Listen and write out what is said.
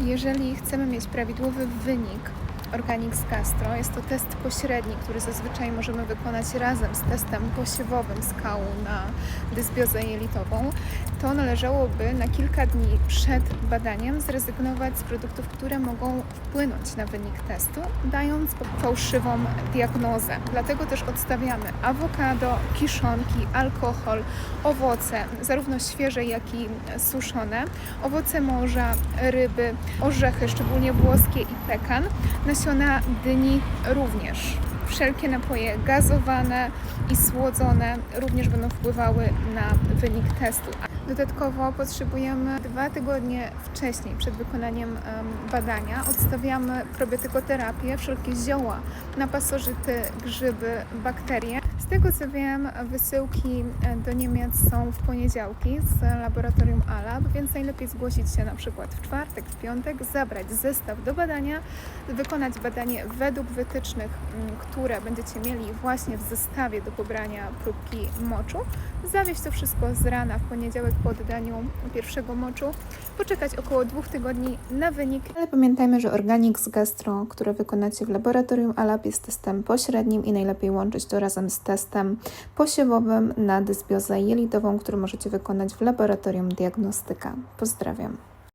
Jeżeli chcemy mieć prawidłowy wynik Organics Gastro, jest to test pośredni, który zazwyczaj możemy wykonać razem z testem posiewowym skału na dysbiozę jelitową, to należałoby na kilka dni przed badaniem zrezygnować z produktów, które mogą wpłynąć na wynik testu, dając fałszywą diagnozę. Dlatego też odstawiamy awokado, kiszonki, alkohol, owoce, zarówno świeże, jak i suszone, owoce morza, ryby, orzechy, szczególnie włoskie i pekan, nasiona dyni również. Wszelkie napoje gazowane i słodzone również będą wpływały na wynik testu. Dodatkowo potrzebujemy dwa tygodnie wcześniej, przed wykonaniem em, badania, odstawiamy probiotykoterapię, wszelkie zioła na pasożyty, grzyby, bakterie. Z tego co wiem, wysyłki e, do Niemiec są w poniedziałki z laboratorium ALAB, więc najlepiej zgłosić się na przykład w czwartek, w piątek, zabrać zestaw do badania, wykonać badanie według wytycznych, m, które będziecie mieli właśnie w zestawie do pobrania próbki moczu, zawieźć to wszystko z rana w poniedziałek po oddaniu pierwszego moczu, poczekać około dwóch tygodni na wynik. Ale pamiętajmy, że Organics Gastro, które wykonacie w laboratorium ALAB jest testem pośrednim i najlepiej łączyć to razem z testem posiewowym na dysbiozę jelitową, który możecie wykonać w laboratorium diagnostyka. Pozdrawiam.